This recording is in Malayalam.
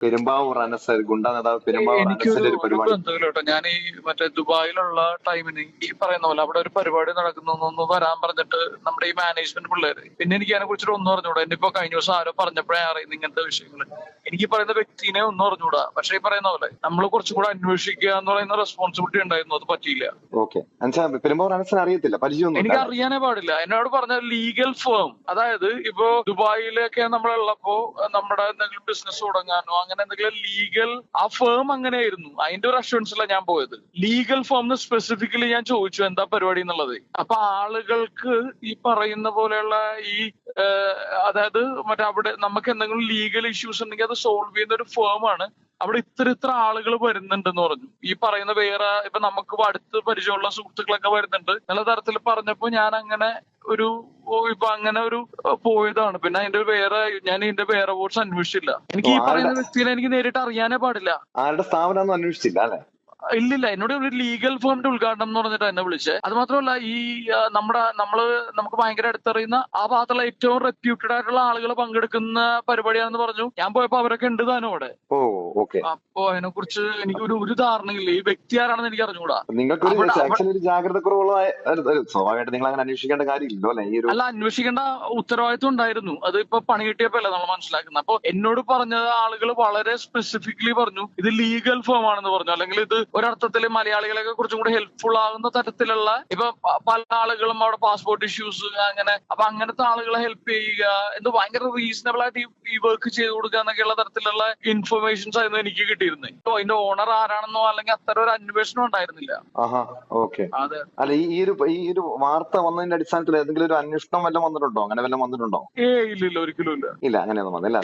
പെരുമ്പാവൂർ അനസ് ഗുണ്ട നേതാവ് പെരുമ്പാവൂർ അനസിന്റെ ഒരു പരിപാടി. കേട്ടോ. ഞാൻ ഈ മറ്റേ ദുബായിലുള്ള ടൈമിന് ഈ പറയുന്ന പോലെ അവിടെ ഒരു പരിപാടി നടക്കുന്നു ഒന്ന് വരാൻ പറഞ്ഞിട്ട് നമ്മുടെ ഈ മാനേജ്മെന്റ് പിള്ളേര് പിന്നെ എനിക്ക് അതിനെ കുറിച്ചിട്ട് ഒന്നും അറിഞ്ഞൂടാ. എന്നെ ഇപ്പൊ കഴിഞ്ഞ ദിവസം ആരോ പറഞ്ഞപ്പോഴേ അറിയുന്ന ഇങ്ങനത്തെ വിഷയങ്ങൾ എനിക്ക് പറയുന്ന വ്യക്തിനെ ഒന്നും അറിഞ്ഞൂടാ. പക്ഷെ ഈ പറയുന്ന പോലെ നമ്മൾ കുറച്ചും കൂടെ അന്വേഷിക്കുക എന്ന് പറയുന്ന റെസ്പോൺസിബിലിറ്റി ഉണ്ടായിരുന്നു. അത് പറ്റിയില്ല. ഓക്കെ പെരുമ്പാവൂർ അറിയത്തില്ല. എനിക്ക് അറിയാനേ പാടില്ല. എന്നോട് പറഞ്ഞ ലീഗൽ ഫേം അതായത് ഇപ്പോ ദുബായിലൊക്കെ നമ്മളുള്ളപ്പോ നമ്മുടെ എന്തെങ്കിലും ബിസിനസ് തുടങ്ങാനോ അങ്ങനെ എന്തെങ്കിലും ലീഗൽ ആ ഫേം അങ്ങനെയായിരുന്നു. അതിന്റെ ഒരു അഷുറൻസിലാണ് ഞാൻ പോയത്. ലീഗൽ ഫേം സ്പെസിഫിക്കലി ഞാൻ ചോദിച്ചു എന്താ പരിപാടി എന്നുള്ളത്. അപ്പൊ ആളുകൾക്ക് ഈ പറയുന്ന പോലെയുള്ള ഈ അതായത് മറ്റേ അവിടെ നമുക്ക് എന്തെങ്കിലും ലീഗൽ ഇഷ്യൂസ് ഉണ്ടെങ്കിൽ അത് സോൾവ് ചെയ്യുന്ന ഒരു ഫേം ആണ് അവിടെ ഇത്ര ഇത്ര ആളുകൾ വരുന്നുണ്ടെന്ന് പറഞ്ഞു. ഈ പറയുന്ന വേറെ ഇപ്പൊ നമുക്ക് അടുത്ത് പരിചയമുള്ള സുഹൃത്തുക്കളൊക്കെ വരുന്നുണ്ട്. നല്ല തരത്തിൽ പറഞ്ഞപ്പോ ഞാൻ അങ്ങനെ ഒരു ഇപ്പൊ അങ്ങനെ ഒരു പോയതാണ്. പിന്നെ അതിന്റെ വേറെ ഞാൻ ഇതിന്റെ വേറെ വോട്ട്സ് അന്വേഷിച്ചില്ല. എനിക്ക് ഈ പറയുന്ന വ്യക്തിയെ വ്യക്തിനെ എനിക്ക് നേരിട്ട് അറിയാനേ പാടില്ല. ആരുടെ സ്ഥാപനം അന്വേഷിച്ചില്ല അല്ലെ? ഇല്ലില്ല എന്നോട് ഒരു ലീഗൽ ഫേമിന്റെ ഉദ്ഘാടനം എന്ന് പറഞ്ഞിട്ട് എന്നെ വിളിച്ചേ. അത് മാത്രമല്ല ഈ നമ്മുടെ നമ്മൾ നമുക്ക് ഭയങ്കര അടുത്തറിയുന്ന ആ ഭാഗത്തുള്ള ഏറ്റവും റെപ്യൂട്ടഡ് ആയിട്ടുള്ള ആളുകൾ പങ്കെടുക്കുന്ന പരിപാടിയാണെന്ന് പറഞ്ഞു. ഞാൻ പോയപ്പോ അവരൊക്കെ ഉണ്ട് താനും അവിടെ. Oh okay. അപ്പൊ അതിനെ കുറിച്ച് എനിക്ക് ഒരു ഒരു ധാരണയില്ല. ഈ വ്യക്തി ആരാണെന്ന് എനിക്ക് അറിഞ്ഞുകൂടാ. ഒരു ജാഗ്രത കുറവുള്ള സ്വാഭാവികമായിട്ട് നിങ്ങൾ അങ്ങനെ അന്വേഷിക്കേണ്ട കാര്യമില്ലല്ലോ അല്ലെ? അല്ല അന്വേഷിക്കേണ്ട ഉത്തരവാദിത്വം ഉണ്ടായിരുന്നു. അത് ഇപ്പൊ പണി കിട്ടിയപ്പോ അല്ല നമ്മൾ മനസ്സിലാക്കുന്നത്? അപ്പൊ എന്നോട് പറഞ്ഞത് ആളുകൾ വളരെ സ്പെസിഫിക്കലി പറഞ്ഞു ഇത് ലീഗൽ ഫേം ആണെന്ന് പറഞ്ഞു. അല്ലെങ്കിൽ ഇത് ഒരർത്ഥത്തിൽ മലയാളികളെയൊക്കെ കുറച്ചും കൂടി ഹെൽപ്ഫുൾ ആകുന്ന തരത്തിലുള്ള ഇപ്പൊ പല ആളുകളും അവിടെ പാസ്പോർട്ട് ഇഷ്യൂസ് അങ്ങനെ അപ്പൊ അങ്ങനത്തെ ആളുകളെ ഹെൽപ്പ് ചെയ്യുക എന്ത് ഭയങ്കര റീസണബിൾ ആയിട്ട് ഈ- വർക്ക് ചെയ്ത് കൊടുക്കുക എന്നൊക്കെയുള്ള തരത്തിലുള്ള ഇൻഫർമേഷൻസ് ആയിരുന്നു എനിക്ക് കിട്ടിയിരുന്നത്. ഇപ്പൊ അതിന്റെ ഓണർ ആരാണെന്നോ അല്ലെങ്കിൽ അത്തരം ഒരു അന്വേഷണം ഉണ്ടായിരുന്നില്ല. ആഹാ ഓക്കെ അതെ. അല്ല ഈ ഈ ഒരു ഈ ഒരു വാർത്ത വന്നതിന്റെ അടിസ്ഥാനത്തിൽ ഏതെങ്കിലും ഒരു അന്വേഷണം വല്ലതും വന്നിട്ടുണ്ടോ? അങ്ങനെ വല്ലതും വന്നിട്ടുണ്ടോ? ഏ ഇല്ല ഇല്ല ഒരിക്കലും ഇല്ല. ഇല്ല അങ്ങനെയൊന്നും വന്നില്ല.